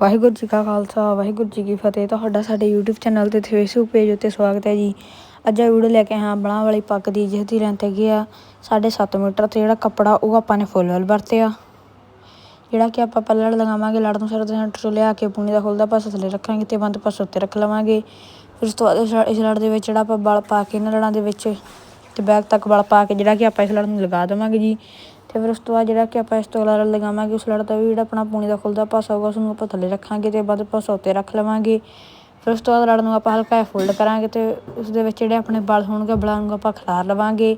ਵਾਹਿਗੁਰੂ ਜੀ ਕਾ ਖਾਲਸਾ, ਵਾਹਿਗੁਰੂ ਜੀ ਕੀ ਫਤਿਹ। ਤੁਹਾਡਾ ਸਾਡੇ YouTube ਚੈਨਲ ਤੇ ਫੇਸਬੁੱਕ ਪੇਜ ਉੱਤੇ ਸਵਾਗਤ ਹੈ ਜੀ। ਅੱਜ ਆ ਵੀਡੀਓ ਲੈ ਕੇ ਆਏ ਹਾਂ ਬਣਾ ਵਾਲੀ ਪੱਗ ਦੀ ਜਿਸ ਦੀ ਲੈਂਥ ਹੈਗੀ ਆ 7.5 ਮੀਟਰ ਤੇ ਜਿਹੜਾ ਕੱਪੜਾ, ਉਹ ਆਪਾਂ ਨੇ ਫੁੱਲ ਵਾਲ ਵਰਤਿਆ। ਜਿਹੜਾ ਕਿ ਆਪਾਂ ਪੱਲੜ ਲਗਾਵਾਂਗੇ ਲੜ ਨੂੰ ਸਿਰ ਦੇ ਸੈਂਟਰ ਤੋਂ ਲਿਆ ਕੇ ਪੂਣੀ ਦਾ ਖੁੱਲਦਾ ਪਾਸਾ ਥੱਲੇ ਰੱਖਾਂਗੇ ਤੇ ਬੰਦ ਪਾਸੇ ਉੱਤੇ ਰੱਖ ਲਵਾਂਗੇ। ਫਿਰ ਉਸ ਤੋਂ ਬਾਅਦ ਇਸ ਲੜ ਦੇ ਵਿੱਚ ਜਿਹੜਾ ਆਪਾਂ ਬਲ ਪਾ ਕੇ ਇਹਨਾਂ ਲੜਾਂ ਦੇ ਵਿੱਚ ਤੇ ਬੈਕ ਤੱਕ ਬਲ ਪਾ ਕੇ ਜਿਹੜਾ ਕਿ ਆਪਾਂ ਇਸ ਲੜ ਨੂੰ ਲਗਾ ਦੇਵਾਂਗੇ ਜੀ। ਤੇ ਫਿਰ ਉਸ ਤੋਂ ਬਾਅਦ ਜਿਹੜਾ ਕਿ ਆਪਾਂ ਇਸ ਤੋਂ ਅਗਲਾ ਲੜ ਲਗਾਵਾਂਗੇ, ਉਸ ਲੜ ਦਾ ਵੀ ਜਿਹੜਾ ਆਪਣਾ ਪੂਣੀ ਦਾ ਖੁੱਲਦਾ ਪਾਸਾ ਹੋਊਗਾ, ਉਸ ਨੂੰ ਆਪਾਂ ਥੱਲੇ ਰੱਖਾਂਗੇ ਤੇ ਬੰਦ ਪਾਸਾ ਉੱਤੇ ਰੱਖ ਲਵਾਂਗੇ। ਫਿਰ ਉਸ ਤੋਂ ਬਾਅਦ ਲੜ ਨੂੰ ਆਪਾਂ ਹਲਕਾ ਫੋਲਡ ਕਰਾਂਗੇ ਤੇ ਉਸ ਦੇ ਵਿੱਚ ਜਿਹੜੇ ਆਪਣੇ ਬਲ ਹੋਣਗੇ, ਬਲਾਂ ਨੂੰ ਆਪਾਂ ਖਿਲਾਰ ਲਵਾਂਗੇ।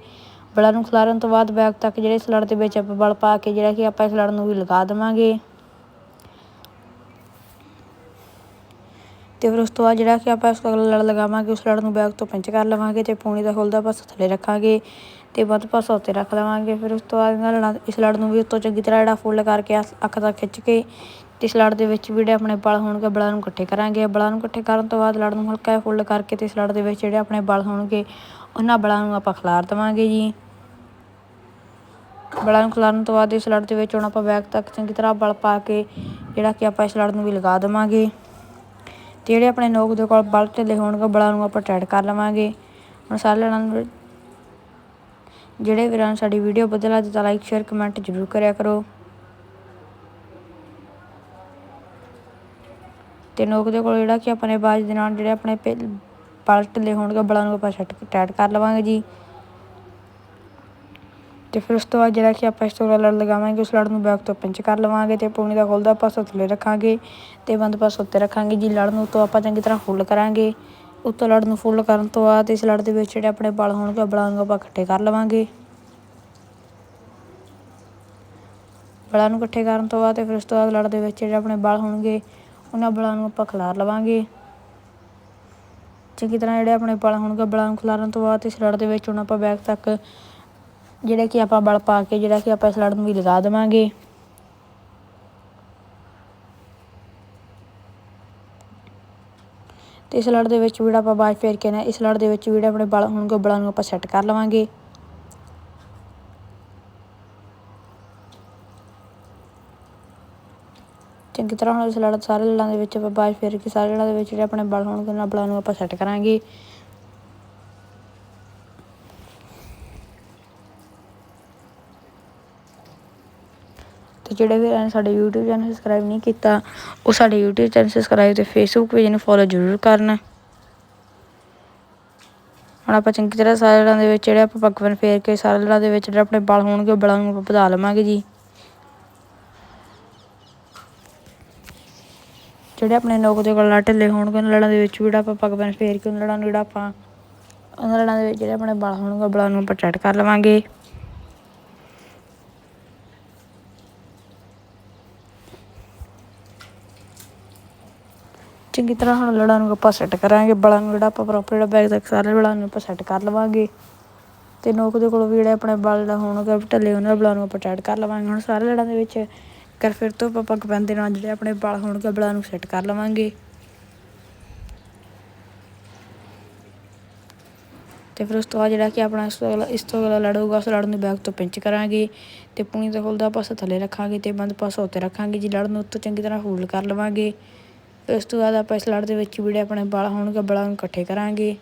ਬਲਾਂ ਨੂੰ ਖਿਲਾਰਨ ਤੋਂ ਬਾਅਦ ਬੈਕ ਤੱਕ ਜਿਹੜੇ ਇਸ ਲੜ ਦੇ ਵਿੱਚ ਆਪਾਂ ਬਲ ਪਾ ਕੇ ਜਿਹੜਾ ਕਿ ਆਪਾਂ ਇਸ ਲੜ ਨੂੰ ਵੀ ਲਗਾ ਦੇਵਾਂਗੇ। ਤੇ ਫਿਰ ਉਸ ਤੋਂ ਬਾਅਦ ਜਿਹੜਾ ਕਿ ਆਪਾਂ ਇਸ ਤੋਂ ਅਗਲਾ ਲੜ ਲਗਾਵਾਂਗੇ, ਉਸ ਲੜ ਨੂੰ ਬੈਗ ਤੋਂ ਪਿੰਚ ਕਰ ਲਵਾਂਗੇ ਤੇ ਪੂਣੀ ਦਾ ਖੁੱਲਦਾ ਪਾਸਾ ਥੱਲੇ ਰੱਖਾਂਗੇ ਤੇ ਵੱਧ ਪਾਸਾ ਉੱਤੇ ਰੱਖ ਲਵਾਂਗੇ। ਫਿਰ ਉਸ ਤੋਂ ਬਾਅਦ ਇਹਨਾਂ ਲੜਾਂ ਇਸ ਲੜ ਨੂੰ ਵੀ ਉੱਤੋਂ ਚੰਗੀ ਤਰ੍ਹਾਂ ਜਿਹੜਾ ਫੋਲਡ ਕਰਕੇ ਅਸ- ਅੱਖ ਤੱਕ ਖਿੱਚ ਕੇ ਤੇ ਇਸ ਲੜ ਦੇ ਵਿੱਚ ਵੀ ਜਿਹੜੇ ਆਪਣੇ ਬਲ ਹੋਣਗੇ, ਬਲਾਂ ਨੂੰ ਇਕੱਠੇ ਕਰਾਂਗੇ। ਬਲਾਂ ਨੂੰ ਇਕੱਠੇ ਕਰਨ ਤੋਂ ਬਾਅਦ ਲੜ ਨੂੰ ਹਲਕਾ ਫੋਲਡ ਕਰਕੇ ਤੇ ਇਸ ਲੜ ਦੇ ਵਿੱਚ ਜਿਹੜੇ ਆਪਣੇ ਬਲ ਹੋਣਗੇ, ਉਹਨਾਂ ਬਲਾਂ ਨੂੰ ਆਪਾਂ ਖਿਲਾਰ ਦੇਵਾਂਗੇ ਜੀ। ਬਲਾਂ ਨੂੰ ਖਿਲਾਰਨ ਤੋਂ ਬਾਅਦ ਇਸ ਲੜ ਦੇ ਵਿੱਚ ਹੁਣ ਆਪਾਂ ਬੈਕ ਤੱਕ ਚੰਗੀ ਤਰ੍ਹਾਂ ਬਲ ਪਾ ਕੇ ਜਿਹੜਾ ਕਿ ਆਪਾਂ ਇਸ ਲੜ ਨੂੰ ਵੀ ਲਗਾ ਦੇਵਾਂਗੇ। ਤੇ ਜਿਹੜੇ ਆਪਣੇ ਨੋਕ ਦੇ ਕੋਲ ਬਲ ਢਿੱਲੇ ਹੋਣਗੇ, ਬਲਾਂ ਨੂੰ ਆਪਾਂ ਟਾਈਟ ਕਰ ਲਵਾਂਗੇ। ਹੁਣ ਸਾਰੇ ਲੜਾਂ ਨੂੰ ਜਿਹੜੇ ਵੀਰਾਂ ਨੂੰ ਸਾਡੀ ਵੀਡੀਓ ਵਧੀਆ ਲੱਗਦੀ, ਤਾਂ ਲਾਈਕ ਸ਼ੇਅਰ ਕਮੈਂਟ ਜ਼ਰੂਰ ਕਰਿਆ ਕਰੋ। ਤੇ ਨੋਕ ਦੇ ਕੋਲ ਜਿਹੜਾ ਕਿ ਆਪਣੇ ਬਾਜ ਦੇ ਨਾਲ ਜਿਹੜੇ ਆਪਣੇ ਪਿ- ਬਲ ਢਿੱਲੇ ਹੋਣਗੇ, ਬਲਾਂ ਨੂੰ ਆਪਾਂ ਛੱਟ ਟਾਈਟ ਕਰ ਲਵਾਂਗੇ ਜੀ। ਤੇ ਫਿਰ ਉਸ ਤੋਂ ਬਾਅਦ ਜਿਹੜਾ ਕਿ ਆਪਾਂ ਇਸ ਤੋਂ ਅਗਲਾ ਲੜ ਲਗਾਵਾਂਗੇ, ਉਸ ਲੜ ਨੂੰ ਬੈਕ ਤੋਂ ਪਿੰਚ ਕਰ ਲਵਾਂਗੇ ਤੇ ਪੂਣੀ ਦਾ ਖੁੱਲਦਾ ਪਾਸਾ ਥੱਲੇ ਰੱਖਾਂਗੇ ਤੇ ਬੰਦ ਪਾਸਾ ਉੱਤੇ ਰੱਖਾਂਗੇ। ਜੀ ਲੜ ਨੂੰ ਤੋਂ ਆਪਾਂ ਚੰਗੀ ਤਰ੍ਹਾਂ ਫੁੱਲ ਕਰਾਂਗੇ। ਉੱਤੋਂ ਲੜ ਨੂੰ ਫੁੱਲ ਕਰਨ ਤੋਂ ਬਾਅਦ ਇਸ ਲੜ ਦੇ ਵਿੱਚ ਜਿਹੜੇ ਆਪਣੇ ਬਲ ਹੋਣਗੇ ਬਲਾਂ ਨੂੰ ਆਪਾਂ ਇਕੱਠੇ ਕਰ ਲਵਾਂਗੇ। ਬਲਾਂ ਨੂੰ ਇਕੱਠੇ ਕਰਨ ਤੋਂ ਬਾਅਦ ਤੇ ਫਿਰ ਉਸ ਤੋਂ ਬਾਅਦ ਲੜ ਦੇ ਵਿੱਚ ਜਿਹੜੇ ਆਪਣੇ ਬਲ ਹੋਣਗੇ, ਉਹਨਾਂ ਬਲਾਂ ਨੂੰ ਆਪਾਂ ਖਿਲਾਰ ਲਵਾਂਗੇ। ਚੰਗੀ ਤਰ੍ਹਾਂ ਜਿਹੜੇ ਆਪਣੇ ਬਲ ਹੋਣਗੇ ਬਲਾਂ ਨੂੰ ਖਿਲਾਰਨ ਤੋਂ ਬਾਅਦ ਇਸ ਲੜ ਦੇ ਵਿੱਚ ਹੁਣ ਆਪਾਂ ਬੈਕ ਤੱਕ ਜਿਹੜਾ ਕਿ ਆਪਾਂ ਬਲ ਪਾ ਕੇ, ਜਿਹੜਾ ਕਿ ਆਪਾਂ ਇਸ ਲੜ ਨੂੰ ਵੀ ਲਗਾ ਦੇਵਾਂਗੇ। ਤੇ ਇਸ ਲੜ ਦੇ ਵਿੱਚ ਵੀ ਜਿਹੜਾ ਆਪਾਂ ਬਾਜ ਫੇਰ ਕੇ ਨਾ ਇਸ ਲੜ ਦੇ ਵਿੱਚ ਵੀ ਆਪਣੇ ਬਲ ਹੋਣਗੇ ਬਲਾਂ ਨੂੰ ਆਪਾਂ ਸੈੱਟ ਕਰ ਲਵਾਂਗੇ। ਚੰਗੀ ਤਰ੍ਹਾਂ ਹੁਣ ਇਸ ਲੜ, ਸਾਰੇ ਲੜਾਂ ਦੇ ਵਿੱਚ ਆਪਾਂ ਬਾਜ ਫੇਰ ਕੇ ਸਾਰੇ ਲੜਾਂ ਦੇ ਵਿੱਚ ਜਿਹੜੇ ਆਪਣੇ ਬਲ ਹੋਣਗੇ, ਉਹਨਾਂ ਬਲਾਂ ਨੂੰ ਆਪਾਂ ਸੈੱਟ ਕਰਾਂਗੇ। ਤੇ ਜਿਹੜੇ ਵੀ ਨੇ ਸਾਡੇ YouTube ਚੈਨਲ ਸਬਸਕ੍ਰਾਈਬ ਨਹੀਂ ਕੀਤਾ, ਉਹ ਸਾਡੇ YouTube ਚੈਨਲ ਸਬਸਕ੍ਰਾਈਬ ਤੇ Facebook ਪੇਜ ਨੂੰ ਫੋਲੋ ਜ਼ਰੂਰ ਕਰਨ। ਹੁਣ ਆਪਾਂ ਚੰਗੀ ਤਰ੍ਹਾਂ ਸਾਰੇ ਲੜਾਂ ਦੇ ਵਿੱਚ ਜਿਹੜੇ ਆਪਾਂ ਪੱਕਵਨ ਫੇਰ ਕੇ ਸਾਰੇ ਲੜਾਂ ਦੇ ਵਿੱਚ ਜਿਹੜੇ ਆਪਣੇ ਬਲ ਹੋਣਗੇ, ਉਹ ਬਲਾਂ ਨੂੰ ਆਪਾਂ ਵਧਾ ਲਵਾਂਗੇ ਜੀ। ਜਿਹੜੇ ਆਪਣੇ ਨੋਕ ਦੇ ਕੋਲ ਢਿੱਲੇ ਹੋਣਗੇ, ਉਹਨਾਂ ਲੜਾਂ ਦੇ ਵਿੱਚ ਵੀ ਜਿਹੜਾ ਆਪਾਂ ਪੱਕਵਨ ਫੇਰ ਕੇ, ਉਹਨਾਂ ਲੜਾਂ ਨੂੰ ਜਿਹੜਾ ਆਪਾਂ ਉਹਨਾਂ ਲੜਾਂ ਦੇ ਵਿੱਚ ਜਿਹੜੇ ਆਪਣੇ ਬਲ ਹੋਣਗੇ, ਉਹ ਬਲਾਂ ਨੂੰ ਆਪਾਂ ਟਾਈਟ ਕਰ ਲਵਾਂਗੇ। ਚੰਗੀ ਤਰ੍ਹਾਂ ਹੁਣ ਲੜਾਂ ਨੂੰ ਆਪਾਂ ਸੈੱਟ ਕਰਾਂਗੇ, ਬਲਾਂ ਨੂੰ ਜਿਹੜਾ ਆਪਾਂ ਪ੍ਰੋਪਰ ਜਿਹੜਾ ਬੈਗ ਤੱਕ ਸਾਰੇ ਬਲਾਂ ਨੂੰ ਆਪਾਂ ਸੈੱਟ ਕਰ ਲਵਾਂਗੇ। ਤੇ ਨੋਕ ਦੇ ਕੋਲ ਵੀ ਜਿਹੜੇ ਆਪਣੇ ਬਲ ਦਾ ਹੋਣਗੇ ਢੱਲੇ ਉਹਨਾਂ ਬਲਾਂ ਨੂੰ ਆਪਾਂ ਟਾਈਟ ਕਰ ਲਵਾਂਗੇ। ਹੁਣ ਸਾਰੇ ਲੜਾਂ ਦੇ ਵਿੱਚ ਕਰ ਫਿਰ ਤੋਂ ਆਪਾਂ ਪੱਗ ਦੇ ਨਾਲ ਜਿਹੜੇ ਆਪਣੇ ਬਲ ਹੋਣਗੇ, ਬਲਾਂ ਨੂੰ ਸੈੱਟ ਕਰ ਲਵਾਂਗੇ। ਤੇ ਫਿਰ ਉਸ ਤੋਂ ਬਾਅਦ ਜਿਹੜਾ ਕਿ ਆਪਣਾ ਇਸ ਤੋਂ ਅਗਲਾ, ਇਸ ਤੋਂ ਅਗਲਾ ਲੜੂਗਾ ਉਸ ਲੜ ਨੂੰ ਬੈਕ ਤੋਂ ਪਿੰਚ ਕਰਾਂਗੇ। ਤੇ ਪੁਣੀ ਦਾ ਖੁੱਲਦਾ ਪਾਸਾ ਥੱਲੇ ਰੱਖਾਂਗੇ ਤੇ ਬੰਦ ਪਾਸਾ ਉੱਤੇ ਰੱਖਾਂਗੇ, ਜੀ ਲੜ ਨੂੰ ਉੱਤੋਂ ਚੰਗੀ ਤਰ੍ਹਾਂ ਹੋਲਡ ਕਰ ਲਵਾਂਗੇ। ਫਿਰ ਉਸ ਤੋਂ ਬਾਅਦ ਆਪਾਂ ਇਸ ਲੜ ਦੇ ਵਿੱਚ ਜਿਹੜੇ ਆਪਣੇ ਬਲ ਹੋਣਗੇ ਬਲਾਂ ਨੂੰ ਇਕੱਠੇ ਕਰਾਂਗੇ।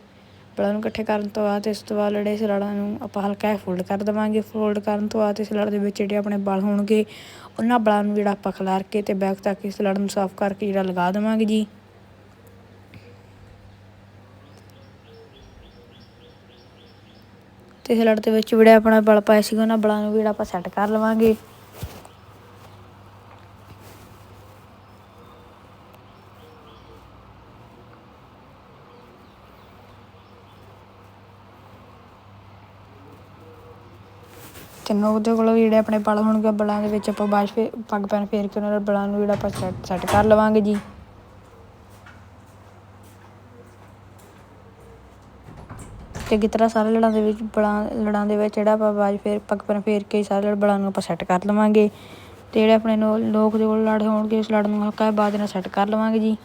ਬਲਾਂ ਨੂੰ ਇਕੱਠੇ ਕਰਨ ਤੋਂ ਬਾਅਦ ਇਸ ਤੋਂ ਬਾਅਦ ਜਿਹੜੇ ਇਸ ਲੜਾਂ ਨੂੰ ਆਪਾਂ ਹਲਕਾ ਫੋਲਡ ਕਰ ਦੇਵਾਂਗੇ। ਫੋਲਡ ਕਰਨ ਤੋਂ ਬਾਅਦ ਇਸ ਲੜ ਦੇ ਵਿੱਚ ਜਿਹੜੇ ਆਪਣੇ ਬਲ ਹੋਣਗੇ, ਉਹਨਾਂ ਬਲਾਂ ਨੂੰ ਜਿਹੜਾ ਆਪਾਂ ਖਿਲਾਰ ਕੇ ਤੇ ਬੈਕ ਤੱਕ ਇਸ ਲੜ ਨੂੰ ਸਾਫ਼ ਕਰਕੇ ਜਿਹੜਾ ਲਗਾ ਦੇਵਾਂਗੇ ਜੀ। ਤੇ ਇਸ ਲੜ ਦੇ ਵਿੱਚ ਜਿਹੜੇ ਆਪਣਾ ਬਲ ਪਾਇਆ ਸੀਗਾ, ਉਹਨਾਂ ਬਲਾਂ ਨੂੰ ਵੀ ਜਿਹੜਾ ਆਪਾਂ ਸੈੱਟ ਕਰ ਲਵਾਂਗੇ। ਤੇ ਨੋਕ ਦੇ ਕੋਲੋਂ ਵੀ ਜਿਹੜੇ ਆਪਣੇ ਬਲ ਹੋਣਗੇ ਬਲਾਂ ਦੇ ਵਿੱਚ ਆਪਾਂ ਬਾਜ ਫੇ ਪੱਗ ਪੈਨ ਫੇਰ ਕੇ ਉਹਨਾਂ ਦੇ ਬਲਾਂ ਨੂੰ ਜਿਹੜਾ ਆਪਾਂ ਸੈੱਟ ਸੈੱਟ ਕਰ ਲਵਾਂਗੇ ਜੀ। ਚੰਗੀ ਤਰ੍ਹਾਂ ਸਾਰੇ ਲੜਾਂ ਦੇ ਵਿੱਚ ਬਲਾਂ, ਲੜਾਂ ਦੇ ਵਿੱਚ ਜਿਹੜਾ ਆਪਾਂ ਬਾਜ ਫੇਰ ਪੱਗ ਪੈਨ ਫੇਰ ਕੇ ਸਾਰੇ ਲੜ ਬਲਾਂ ਨੂੰ ਆਪਾਂ ਸੈੱਟ ਕਰ ਲਵਾਂਗੇ। ਤੇ ਜਿਹੜੇ ਆਪਣੇ ਲੋਕ ਦੇ ਕੋਲ ਲੜ ਹੋਣਗੇ ਉਸ ਲੜ ਨੂੰ ਹਲਕਾ ਬਾਜ ਨਾਲ ਸੈੱਟ ਕਰ ਲਵਾਂਗੇ ਜੀ।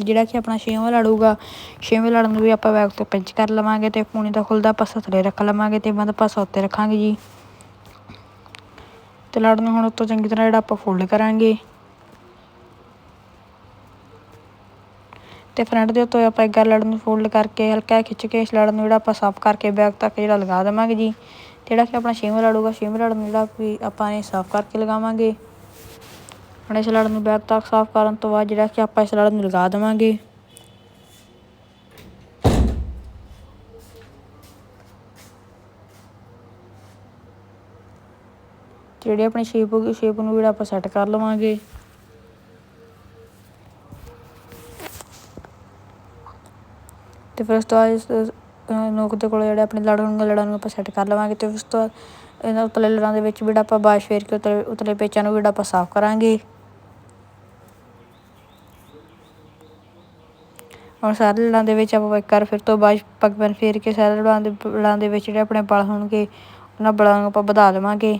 ਤੇ ਜਿਹੜਾ ਕਿ ਆਪਣਾ ਛੇਵਾਂ ਲੜੂਗਾ ਛੇਵੇਂ ਲੜਨ ਨੂੰ ਵੀ ਆਪਾਂ ਬੈਕ ਤੋਂ ਪਿੰਚ ਕਰ ਲਵਾਂਗੇ ਤੇ ਪੂਣੀ ਦਾ ਖੁੱਲਦਾ ਪਾਸਾ ਥੱਲੇ ਰੱਖ ਲਵਾਂਗੇ ਤੇ ਬੰਦ ਪਾਸਾ ਉੱਤੇ ਰੱਖਾਂਗੇ ਜੀ। ਤੇ ਲੜ ਨੂੰ ਹੁਣ ਉੱਤੋਂ ਚੰਗੀ ਤਰ੍ਹਾਂ ਜਿਹੜਾ ਆਪਾਂ ਫੋਲਡ ਕਰਾਂਗੇ। ਤੇ ਫਰੰਟ ਦੇ ਉੱਤੋਂ ਆਪਾਂ ਇੱਕ ਲੜ ਨੂੰ ਫੋਲਡ ਕਰਕੇ ਹਲਕਾ ਖਿੱਚ ਕੇ ਇਸ ਲੜ ਨੂੰ ਜਿਹੜਾ ਆਪਾਂ ਸਾਫ਼ ਕਰਕੇ ਬੈਕ ਤੱਕ ਜਿਹੜਾ ਲਗਾ ਦੇਵਾਂਗੇ ਜੀ। ਜਿਹੜਾ ਕਿ ਆਪਣਾ ਛੇਵਾਂ ਲੜੂਗਾ ਛੇਵੇਂ ਲੜ ਨੂੰ ਜਿਹੜਾ ਵੀ ਆਪਾਂ ਨੇ ਸਾਫ਼ ਕਰਕੇ ਲਗਾਵਾਂਗੇ। ਹੁਣ ਇਸ ਲੜ ਨੂੰ ਬੈਗ ਤੱਕ ਸਾਫ਼ ਕਰਨ ਤੋਂ ਬਾਅਦ ਜਿਹੜਾ ਕਿ ਆਪਾਂ ਇਸ ਲੜ ਨੂੰ ਲਗਾ ਦੇਵਾਂਗੇ। ਜਿਹੜੀ ਆਪਣੀ ਸ਼ੇਪ ਹੋ ਸ਼ੇਪ ਨੂੰ ਜਿਹੜਾ ਆਪਾਂ ਸੈੱਟ ਕਰ ਲਵਾਂਗੇ। ਤੇ ਫਿਰ ਉਸ ਤੋਂ ਬਾਅਦ ਇਸ ਨੋਕ ਦੇ ਕੋਲ ਜਿਹੜੇ ਆਪਣੇ ਲੜ ਹੋਣਗੇ ਲੜਾਂ ਨੂੰ ਆਪਾਂ ਸੈੱਟ ਕਰ ਲਵਾਂਗੇ ਤੇ ਉਸ ਤੋਂ ਬਾਅਦ ਇਹਨਾਂ ਉਤਲੇ ਲੜਾਂ ਦੇ ਵਿੱਚ ਵੀ ਜਿਹੜਾ ਆਪਾਂ ਬਾਸ਼ ਫੇਰ ਕੇ ਉਤਲੇ ਉਤਲੇ ਪੇਚਾਂ ਨੂੰ ਵੀ ਜਿਹੜਾ ਆਪਾਂ ਸਾਫ਼ ਕਰਾਂਗੇ। ਹੁਣ ਸਾਰੇ ਲੜਾਂ ਦੇ ਵਿੱਚ ਆਪਾਂ ਇੱਕ ਵਾਰ ਫਿਰ ਤੋਂ ਬਾਅਦ ਪੱਗ ਫੇਰ ਕੇ ਸਾਰੇ ਲੜਾਂ ਦੇ ਲੜਾਂ ਦੇ ਵਿੱਚ ਜਿਹੜੇ ਆਪਣੇ ਬਲ ਹੋਣਗੇ, ਉਹਨਾਂ ਬਲਾਂ ਨੂੰ ਆਪਾਂ ਵਧਾ ਲਵਾਂਗੇ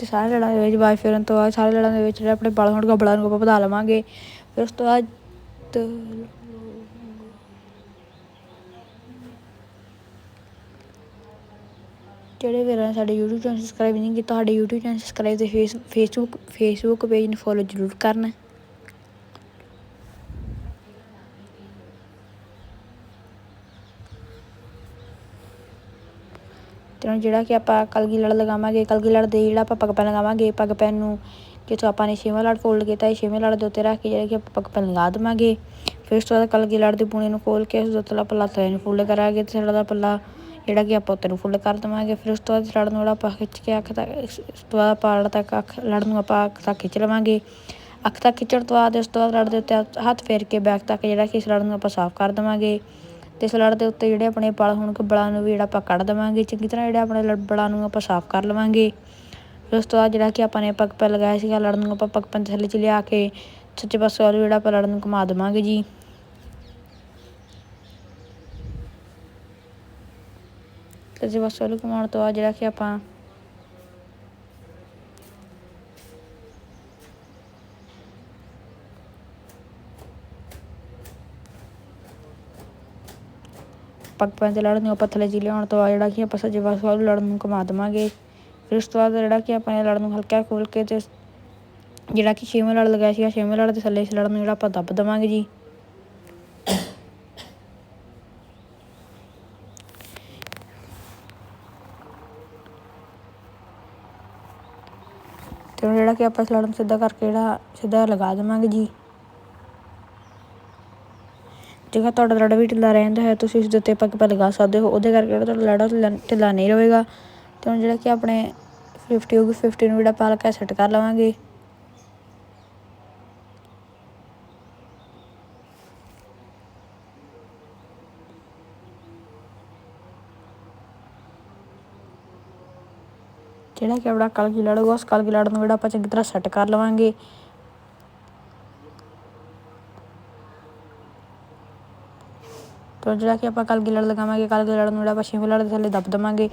ਤੇ ਸਾਰੇ ਲੜਾਂ ਦੇ ਵਿੱਚ ਬਾਸ਼ ਫਿਰਨ ਤੋਂ ਬਾਅਦ ਸਾਰੇ ਲੜਾਂ ਦੇ ਵਿੱਚ ਜਿਹੜੇ ਆਪਣੇ ਬਾਲ ਹੋਣਗੇ ਬਲਾਂ ਨੂੰ ਆਪਾਂ ਵਧਾ ਲਵਾਂਗੇ। ਫਿਰ ਉਸ ਤੋਂ ਬਾਅਦ ਜਿਹੜੇ ਵੀਰਾਂ ਨੇ ਸਾਡੇ YouTube ਚੈਨਲ ਸਬਸਕ੍ਰਾਈਬ ਨਹੀਂ ਕੀਤਾ, ਸਾਡੇ YouTube ਚੈਨਲ ਸਬਸਕ੍ਰਾਈਬ ਤੇ ਫੇਸ ਫੇਸਬੁੱਕ ਫੇਸਬੁੱਕ ਪੇਜ ਨੂੰ ਫੋਲੋ ਜ਼ਰੂਰ ਕਰਨਾ। ਤੇ ਹੁਣ ਜਿਹੜਾ ਕਿ ਆਪਾਂ ਕਲਗੀ ਲੜ ਲਗਾਵਾਂਗੇ ਕਲਗੀ ਲੜ ਦੇ ਜਿਹੜਾ ਆਪਾਂ ਪੱਗ ਪੈਨ ਲਗਾਵਾਂਗੇ, ਪੱਗ ਪੈਨ ਨੂੰ ਜਿੱਥੋਂ ਆਪਾਂ ਨੇ ਛੇਵਾਂ ਲੜ ਫੋਲਡ ਕੀਤਾ ਹੈ, ਛੇਵੇਂ ਲੜ ਦੇ ਉੱਤੇ ਰੱਖ ਕੇ ਜਿਹੜਾ ਕਿ ਆਪਾਂ ਪੱਗ ਪੈਨ ਲਗਾ ਦੇਵਾਂਗੇ। ਫਿਰ ਉਸ ਤੋਂ ਬਾਅਦ ਕਲਗੀ ਲੜ ਦੀ ਪੂਣੀ ਨੂੰ ਖੋਲ ਕੇ ਉਸ ਦਾ ਤਲਾ ਪੱਲਾ ਥੱਲੇ ਨੂੰ ਫੋਲਡ ਕਰਾਂਗੇ ਤੇ ਸਾਡਾ ਦਾ ਪੱਲਾ ਜਿਹੜਾ ਕਿ ਆਪਾਂ ਉੱਤੇ ਨੂੰ ਫੁੱਲ ਕਰ ਦੇਵਾਂਗੇ। ਫਿਰ ਉਸ ਤੋਂ ਬਾਅਦ ਲੜ ਨੂੰ ਜਿਹੜਾ ਆਪਾਂ ਖਿੱਚ ਕੇ ਅੱਖ ਤੱਕ ਉਸ ਤੋਂ ਬਾਅਦ ਪਾੜ ਤੱਕ, ਅੱਖ, ਲੜ ਨੂੰ ਆਪਾਂ ਅੱਖ ਤੱਕ ਖਿੱਚ ਲਵਾਂਗੇ। ਅੱਖ ਤੱਕ ਖਿੱਚਣ ਤੋਂ ਬਾਅਦ ਉਸ ਤੋਂ ਬਾਅਦ ਲੜ ਦੇ ਉੱਤੇ ਹੱਥ ਫੇਰ ਕੇ ਬੈਕ ਤੱਕ ਜਿਹੜਾ ਕਿ ਇਸ ਲੜ ਨੂੰ ਆਪਾਂ ਸਾਫ਼ ਕਰ ਦੇਵਾਂਗੇ। ਤੇ ਇਸ ਲੜ ਦੇ ਉੱਤੇ ਜਿਹੜੇ ਆਪਣੇ ਬਲ ਹੋਣਗੇ ਬਲਾਂ ਨੂੰ ਵੀ ਜਿਹੜਾ ਆਪਾਂ ਕੱਢ ਦੇਵਾਂਗੇ, ਚੰਗੀ ਤਰ੍ਹਾਂ ਜਿਹੜੇ ਆਪਣੇ ਬਲਾਂ ਨੂੰ ਆਪਾਂ ਸਾਫ਼ ਕਰ ਲਵਾਂਗੇ। ਫਿਰ ਉਸ ਤੋਂ ਬਾਅਦ ਜਿਹੜਾ ਕਿ ਆਪਾਂ ਨੇ ਪੱਗ ਪੈ ਲਗਾਇਆ ਸੀਗਾ, ਲੜ ਨੂੰ ਆਪਾਂ ਪੱਗ ਪੈਨ ਥੱਲੇ ਚ ਲਿਆ ਕੇ ਸੱਚੇ ਪਾਸੇ ਵੱਲ ਜਿਹੜਾ ਆਪਾਂ ਲੜਨ ਨੂੰ ਘੁਮਾ ਦੇਵਾਂਗੇ ਜੀ। ਸੱਚੇ ਪਾਸੇ ਵੱਲ ਘੁਮਾਉਣ ਤੋਂ ਬਾਅਦ ਜਿਹੜਾ ਕਿ ਆਪਾਂ ਪੱਗ ਪੈਨ ਤੇ ਲੜ ਨੂੰ ਆਪਾਂ ਥੱਲੇ ਜੀ ਲਿਆਉਣ ਤੋਂ ਬਾਅਦ ਜਿਹੜਾ ਕਿ ਆਪਾਂ ਸੱਜੇ ਪਾਸੇ ਵੱਲ ਲੜਨ ਨੂੰ ਘੁਮਾ ਦੇਵਾਂਗੇ। ਫਿਰ ਉਸ ਤੋਂ ਬਾਅਦ ਜਿਹੜਾ ਕਿ ਆਪਾਂ ਨੇ ਲੜ ਨੂੰ ਹਲਕਾ ਖੋਲ ਕੇ ਤੇ ਜਿਹੜਾ ਕਿ ਛੇਵੇਂ ਲੜ ਲਗਾਇਆ ਸੀਗਾ, ਛੇਵੇਂ ਲੜ ਦੇ ਥੱਲੇ ਇਸ ਲੜ ਨੂੰ ਜਿਹੜਾ ਆਪਾਂ ਦੱਬ ਦੇਵਾਂਗੇ ਜੀ। ਤੇ ਹੁਣ ਜਿਹੜਾ ਕਿ ਆਪਾਂ ਇਸ ਲੜ ਨੂੰ ਸਿੱਧਾ ਕਰਕੇ ਜਿਹੜਾ, ਸਿੱਧਾ ਲਗਾ ਦੇਵਾਂਗੇ ਜੀ। ਜੇਕਰ ਤੁਹਾਡਾ ਲੜਾ ਵੀ ਢਿੱਲਾ ਰਹਿੰਦਾ ਹੈ, ਤੁਸੀਂ ਇਸ ਦੇ ਉੱਤੇ ਪੱਗ ਪਾ ਲਗਾ ਸਕਦੇ ਹੋ, ਉਹਦੇ ਕਰਕੇ ਜਿਹੜਾ ਤੁਹਾਡਾ ਲੜਾ ਢਿੱਲਾ ਨਹੀਂ ਰਹੇਗਾ। ਤੇ ਹੁਣ ਜਿਹੜਾ ਕਿ ਆਪਣੇ 50 ਹੋਊਗੀ 50 ਨੂੰ ਜਿਹੜਾ ਪਾ ਕੇ ਸੈੱਟ ਕਰ ਲਵਾਂਗੇ। ਜਿਹੜਾ ਕਿ ਆਪਣਾ ਕਲਗੀ ਲੜੂਗਾ, ਉਸ ਕਲਗੀ ਲੜ ਨੂੰ ਜਿਹੜਾ ਆਪਾਂ ਚੰਗੀ ਤਰ੍ਹਾਂ ਸੈੱਟ ਕਰ ਲਵਾਂਗੇ। ਤੇ ਜਿਹੜਾ ਕਿ ਆਪਾਂ ਕਲਗੀ ਲੜ ਲਗਾਵਾਂਗੇ, ਕਲਗੀ ਲੜ ਨੂੰ ਜਿਹੜਾ ਆਪਾਂ ਛੇਵੇਂ ਲੜ ਦੇ ਥੱਲੇ ਦੱਬ ਦੇਵਾਂਗੇ।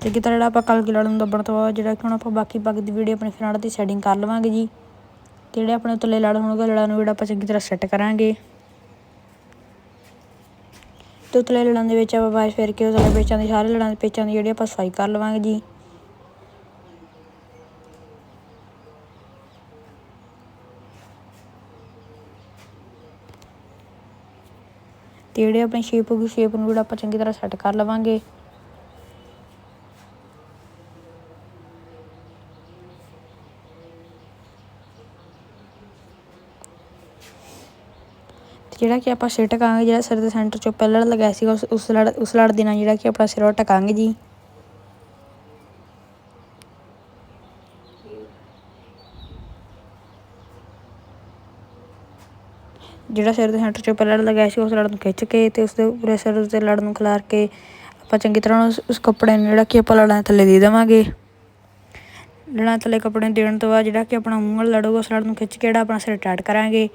ਤੇ ਕਿਤਾ ਜਿਹੜਾ ਆਪਾਂ ਕਲਗੀ ਲੜ ਨੂੰ ਦੱਬਣ ਤੋਂ ਬਾਅਦ ਜਿਹੜਾ ਕਿ ਹੁਣ ਆਪਾਂ ਬਾਕੀ ਪੱਗ ਦੀ ਵੀਡੀਓ ਆਪਣੇ ਫਰੰਟ ਦੀ ਸੈਟਿੰਗ ਕਰ ਲਵਾਂਗੇ ਜੀ। ਜਿਹੜੇ ਆਪਣੇ ਉੱਤਲੇ ਲੜ ਹੋਣਗੇ, ਲੜਾਂ ਨੂੰ ਜਿਹੜਾ ਆਪਾਂ ਚੰਗੀ ਤਰ੍ਹਾਂ ਸੈੱਟ ਕਰਾਂਗੇ। ਤੇ ਉਤਲੇ ਲੜਾਂ ਦੇ ਵਿੱਚ ਆਪਾਂ ਬਾਸ਼ ਫੇਰ ਕੇ, ਉਤਲੇ ਪੇਚਾਂ ਦੀ, ਸਾਰੇ ਲੜਾਂ ਦੇ ਪੇਚਾਂ ਦੀ ਜਿਹੜੀ ਆਪਾਂ ਸਫ਼ਾਈ ਕਰ ਲਵਾਂਗੇ ਜੀ। ਤੇ ਜਿਹੜੇ ਆਪਣੀ ਸ਼ੇਪ ਹੋਊਗੀ ਸ਼ੇਪ ਨੂੰ ਜਿਹੜਾ ਆਪਾਂ ਚੰਗੀ ਤਰ੍ਹਾਂ ਸੈੱਟ ਕਰ ਲਵਾਂਗੇ। ਜਿਹੜਾ ਕਿ ਆਪਾਂ ਸਿਰ ਟਕਾਂਗੇ, ਜਿਹੜਾ ਸਿਰ ਦੇ ਸੈਂਟਰ ਚੋਂ ਪਹਿਲਾਂ ਲਗਾਇਆ ਸੀਗਾ, ਉਸ ਉਸ ਲੜ ਉਸ ਲੜ ਦੇ ਨਾਲ ਜਿਹੜਾ ਕਿ ਆਪਣਾ ਸਿਰ ਟਕਾਂਗੇ ਜੀ। ਜਿਹੜਾ ਸਿਰ ਦੇ ਸੈਂਟਰ ਚੋਂ ਪਹਿਲਾਂ ਲੜ ਲਗਾਇਆ ਸੀ, ਉਸ ਲੜ ਨੂੰ ਖਿੱਚ ਕੇ ਅਤੇ ਉਸਦੇ ਪੂਰੇ ਸਿਰ ਉੱਤੇ ਲੜ ਨੂੰ ਖਿਲਾਰ ਕੇ ਆਪਾਂ ਚੰਗੀ ਤਰ੍ਹਾਂ ਉਸ ਉਸ ਕੱਪੜੇ ਨੂੰ ਜਿਹੜਾ ਕਿ ਆਪਾਂ ਲੜਾਂ ਥੱਲੇ ਦੇ ਦੇਵਾਂਗੇ। ਲੜਾਂ ਥੱਲੇ ਕੱਪੜੇ ਨੂੰ ਦੇਣ ਤੋਂ ਬਾਅਦ ਜਿਹੜਾ ਕਿ ਆਪਣਾ ਮੂੰਹ ਵਾਲਾ ਲੜੂਗਾ, ਉਸ ਲੜ ਨੂੰ ਖਿੱਚ ਕੇ ਜਿਹੜਾ ਆਪਣਾ ਸਿਰ ਟਾਈਟ ਕਰਾਂਗੇ।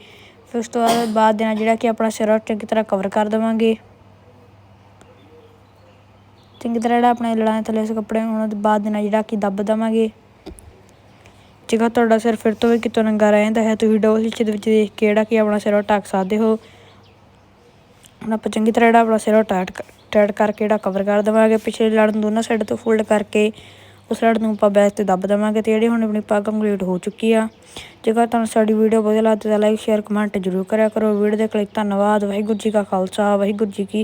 ਫਿਰ ਉਸ ਤੋਂ ਬਾਅਦ ਬਾਅਦ ਦੇ ਨਾਲ ਜਿਹੜਾ ਕਿ ਆਪਣਾ ਸਿਰ ਉਹ ਚੰਗੀ ਤਰ੍ਹਾਂ ਕਵਰ ਕਰ ਦੇਵਾਂਗੇ। ਚੰਗੀ ਤਰ੍ਹਾਂ ਜਿਹੜਾ ਆਪਣੇ ਲੜਾਂ ਥੱਲੇ ਉਸ ਕੱਪੜੇ ਨੂੰ ਦੇ ਬਾਅਦ ਦੇ ਨਾਲ ਜਿਹੜਾ ਕਿ ਦੱਬ ਦੇਵਾਂਗੇ। ਜੇਕਰ ਤੁਹਾਡਾ ਸਿਰ ਫਿਰ ਤੋਂ ਵੀ ਕਿਤੋਂ ਨੰਗਾ ਰਹਿੰਦਾ ਹੈ। ਤੁਸੀਂ ਡਬਲ ਹਿੱਸੇ ਦੇ ਵਿੱਚ ਦੇਖ ਕੇ ਜਿਹੜਾ ਕਿ ਆਪਣਾ ਸਿਰ ਉਹ ਢੱਕ ਸਕਦੇ ਹੋ। ਹੁਣ ਆਪਾਂ ਚੰਗੀ ਤਰ੍ਹਾਂ ਜਿਹੜਾ ਆਪਣਾ ਸਿਰ ਉਹ ਟਾਈਟ ਟਾਈਟ ਕਰਕੇ ਜਿਹੜਾ ਕਵਰ ਕਰ ਦੇਵਾਂਗੇ। ਪਿਛਲੇ ਲੜ ਨੂੰ ਦੋਨਾਂ ਸਾਈਡ ਤੋਂ ਫੋਲਡ ਕਰਕੇ ਉਸ ਲੜ ਨੂੰ ਆਪਾਂ ਬੈਕ ਤੇ ਦੱਬ ਦੇਵਾਂਗੇ ਤੇ ਜਿਹੜੀ ਹੁਣ ਆਪਣੀ ਪੱਗ ਕੰਪਲੀਟ ਹੋ ਚੁੱਕੀ ਆ। ਜੇਕਰ ਤੁਹਾਨੂੰ ਸਾਡੀ ਵੀਡੀਓ ਵਧੀਆ ਲੱਗਦੀ ਤਾਂ ਲਾਈਕ ਸ਼ੇਅਰ ਕਮੈਂਟ ਜ਼ਰੂਰ ਕਰਿਆ ਕਰੋ। ਵੀਡੀਓ ਦੇ ਲਈ ਧੰਨਵਾਦ। ਵਾਹਿਗੁਰੂ ਜੀ ਕਾ ਖਾਲਸਾ। ਵਾਹਿਗੁਰੂ ਜੀ ਕੀ